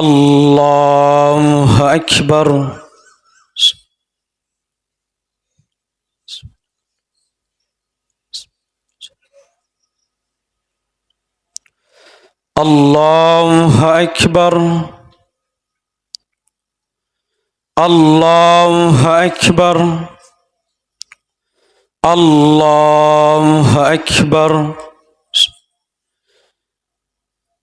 Allahu Ekber. Allahu Ekber. Allahu Ekber. Allahu Ekber.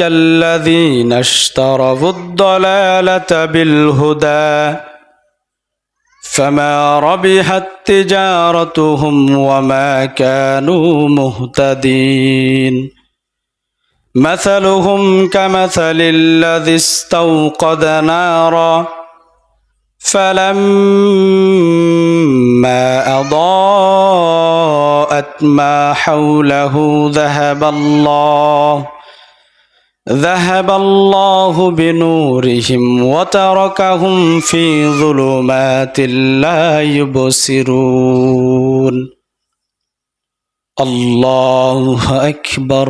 الذين اشتروا الضلالة بالهدى فما ربحت تجارتهم وما كانوا مهتدين. مثلهم كمثل الذي استوقد نارا فلما أضاءت ما حوله ذهب الله ذهب الله بنورهم وتركهم في ظلمات لا يبصرون الله أكبر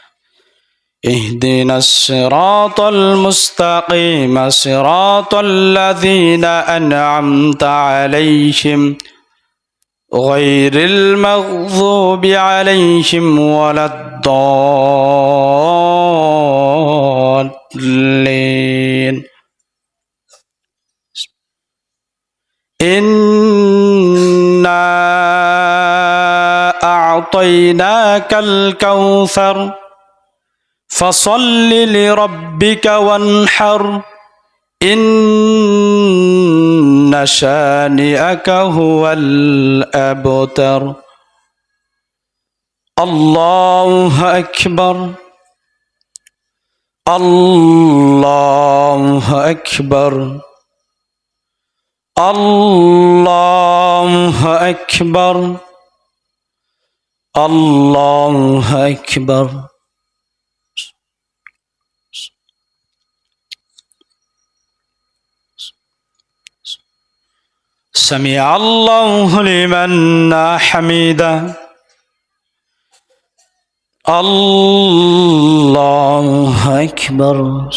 اهدنا الصراط المستقيم صراط الذين أنعمت عليهم غير المغضوب عليهم ولا الضالين. إنا أعطيناك الكوثر فصل لربك وانحر إن شانئك هو الأبتر الله أكبر الله أكبر الله أكبر الله أكبر سمع الله لمن حميده الله أكبر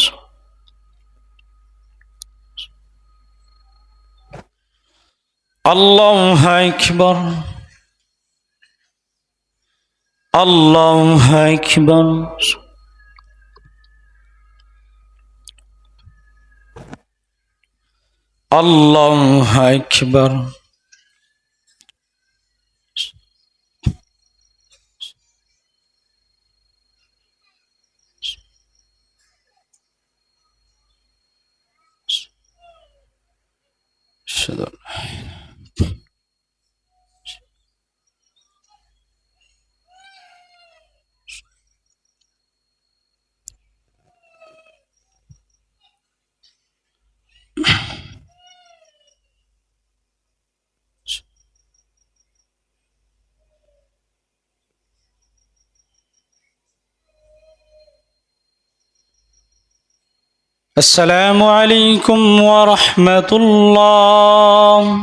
الله أكبر الله أكبر الله أكبر الله أكبر أشهد أن لا إله السلام عليكم ورحمة الله.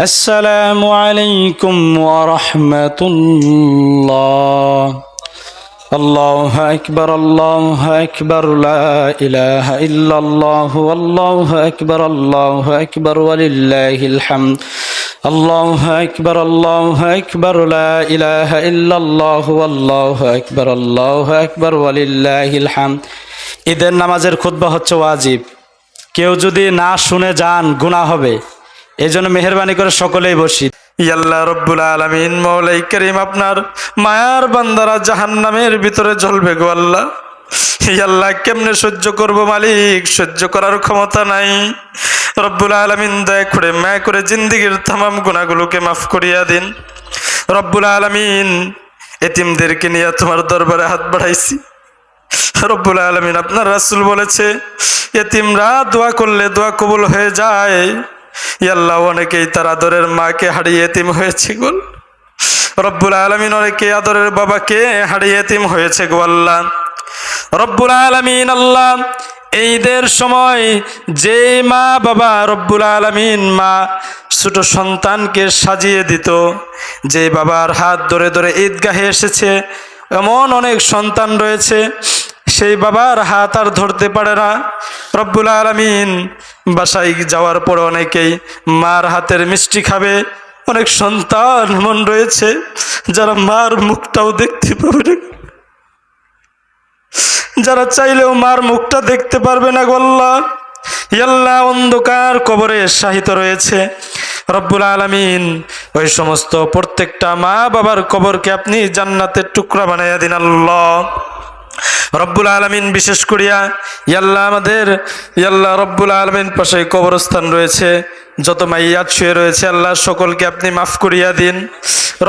السلام عليكم ورحمة الله. الله أكبر الله أكبر لا إله إلا الله. والله أكبر الله أكبر ولله الحمد. الله أكبر الله أكبر لا إله إلا الله. والله أكبر الله أكبر ولله الحمد. ঈদের নামাজের খুতবা হচ্ছে ওয়াজিব। কেউ যদি না শুনে যান, গুনাহ হবে। এই জন্য মেহরবানি করে সকলেই বসি। ইয়াল্লাহ রব্বুল আলমিন, মৌলাই করিম আপনার মায়ার বান্দারা জাহান্নামের ভিতরে জ্বলবে গো আল্লাহ। ইয়াল্লাহ কেমনে সহ্য করব মালিক, সহ্য করার ক্ষমতা নাই। রব্বুল আলমিন, দয়া করে মায়া করে জিন্দিগির তামাম গুণাগুলোকে মাফ করিয়া দিন। রব্বুল আলমিন, এতিমদেরকে নিয়ে তোমার দরবারে হাত বাড়াইছি। রব্বুল আলমিন আপনার রাসুল বলেছে এতিমরা দোয়া করলে দোয়া কবুল হয়ে যায়। ইয়াল্লাহ অনেকেই তার আদরের মাকে হারিয়ে এতিম হয়েছে গোল রব্বুল আলমিন অনেকে আদরের বাবাকে হারিয়ে এতিম হয়েছে গো আল্লাহ। রব্বুল আলমিন আল্লাহ, ঈদের সময় যে মা বাবা রব্বুল আলমিন মা ছোট সন্তানকে সাজিয়ে দিত যে বাবার হাত ধরে ধরে ঈদগাহে এসেছে এমন অনেক সন্তান রয়েছে, সেই বাবার হাত আর ধরতে পারে না। রব্বুল আলমিন বাসায় যাওয়ার পর অনেকেই মার হাতের মিষ্টি খাবে। অনেক সন্তান এমন রয়েছে, যারা মার মুখটাও দেখতে পাবে না। যারা চাইলেও মার মুখটা দেখতে পারবে না গল্লা ইয়াল্লা অন্ধকার কবরে শাহিত রয়েছে। রব্বুল আলমিন, ওই সমস্ত প্রত্যেকটা মা বাবার কবরকে আপনি জান্নাতের টুকরা বানাইয়া দিন আল্লাহ। রব্বুল আলমিন বিশেষ করিয়া, ইয়াল্লাহ আমাদের, ইয়াল্লাহ রব্বুল আলমিন পাশে কবরস্থান রয়েছে, যত মাইয়াত শুয়ে রয়েছে, আল্লাহ সকলকে আপনি মাফ করিয়া দিন।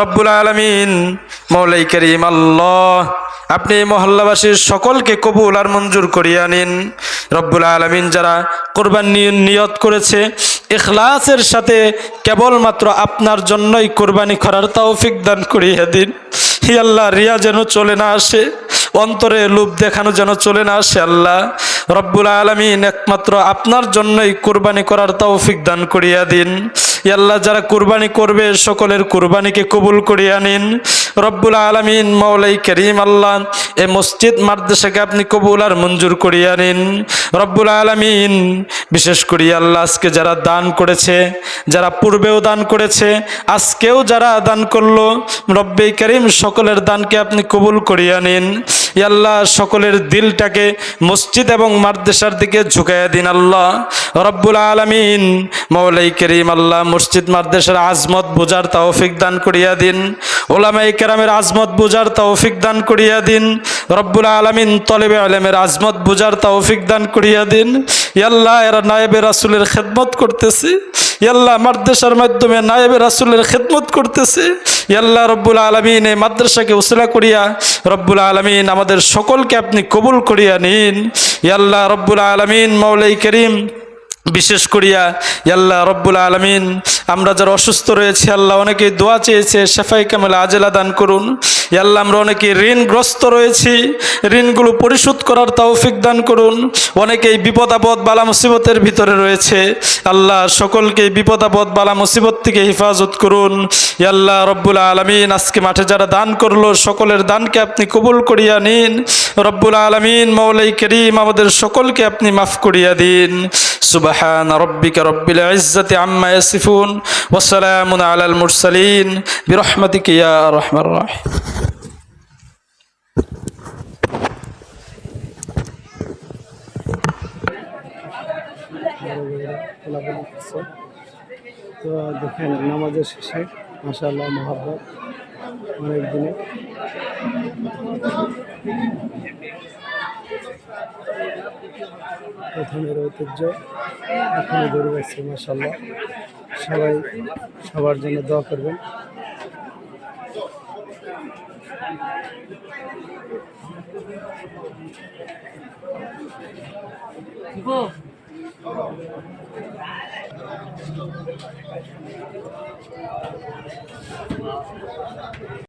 রব্বুল আলমিন, মৌলাই করিম, আল্লাহ, আপনি মহল্লাবাসীর সকলকে কবুল আর মঞ্জুর করিয়া নিন। রব্বুল আলমিন যারা কোরবান নিয়ত করেছে ইখলাসের সাথে কেবলমাত্র আপনার জন্যই কোরবানি করার তৌফিক দান করিয়ে দিন। হি আল্লাহ, রিয়া যেন চলে না আসে, অন্তরে লোভ দেখানো যেন চলে না আসে আল্লাহ। রব্বুল আলমিন একমাত্র আপনার জন্যই কোরবানি করার তৌফিক দান করিয়া দিন। আল্লাহ, যারা কোরবানি করবে, সকলের কোরবানিকে কবুল করিয়া নিন। রব্বুল আলমিন মৌলাই করিম আল্লাহ, এ মসজিদ, মাদ্রাসাকে আপনি কবুল আর মঞ্জুর করিয়া নিন। রব্বুল আলমিন, বিশেষ করি আল্লাহ আজকে যারা দান করেছে, যারা পূর্বেও দান করেছে, আজকেও যারা দান করল, রব্বে করিম সকলের দানকে আপনি কবুল করিয়া নিন। আল্লাহ, সকলের দিলটাকে মসজিদ এবং মাদ্রাসার দিকে ঝুঁকাইয়া দিন আল্লাহ। রব্বুল আলমিন মৌলাই করিম আল্লাহ মসজিদ মাদ্রাসার আজমত বোঝার তৌফিক দান করিয়া দিন। ওলামাই কেরামের আজমত বোঝার তৌফিক দান করিয়া দিন। রব্বুল আলমিন তলেবে আলমের আজমত বোঝার তৌফিক দান করিয়া দিন। ইয়াল্লাহ এরা নায়েবে রাসুলের খেদমত করতেছে। ইয়াল্লাহ মাদ্রাসার মাধ্যমে নায়েবে রাসুলের খেদমত করতেছে। ইয়াল্লাহ রব্বুল আলমিন এই মাদ্রাসাকে উসলা করিয়া, রব্বুল আলমিন আমাদের সকলকে আপনি কবুল করিয়া নিন। ইয়াল্লাহ রব্বুল আলমিন মৌলাই করিম বিশেষ করিয়া আল্লাহ রব্বুল আলমিন, আমরা যারা অসুস্থ রয়েছে, আল্লাহ অনেকেই দোয়া চেয়েছে, শেফাই কামেল আজেলা দান করুন। আল্লাহ আমরা অনেকেই ঋণগ্রস্ত রয়েছি, ঋণগুলো পরিশোধ করার তৌফিক দান করুন। অনেকেই বিপদ আপদ, বালা মুসিবতের ভিতরে রয়েছে। আল্লাহ সকলকে বিপদ আপদ, বালা মুসিবত থেকে হেফাজত করুন। আল্লাহ রব্বুল আলমিন, আজকে মাঠে যারা দান করল, সকলের দানকে আপনি কবুল করিয়া নিন। রব্বুল আলমিন মৌলাই করিম আমাদের সকলকে আপনি মাফ করিয়া দিন। سبحان ربك رب العزة عما يصفون وسلام على المرسلين برحمتك يا أرحم الراحمين ফলাফল করছে তো দেখেন নামাজের শেষে মাসাল্লাহ মহাব্বত অনেক দিনে প্রথমের ঐতিহ্য এখনও ধরে রাখছে মাসাল্লাহ সবাই সবার জন্য দোয়া করবেন।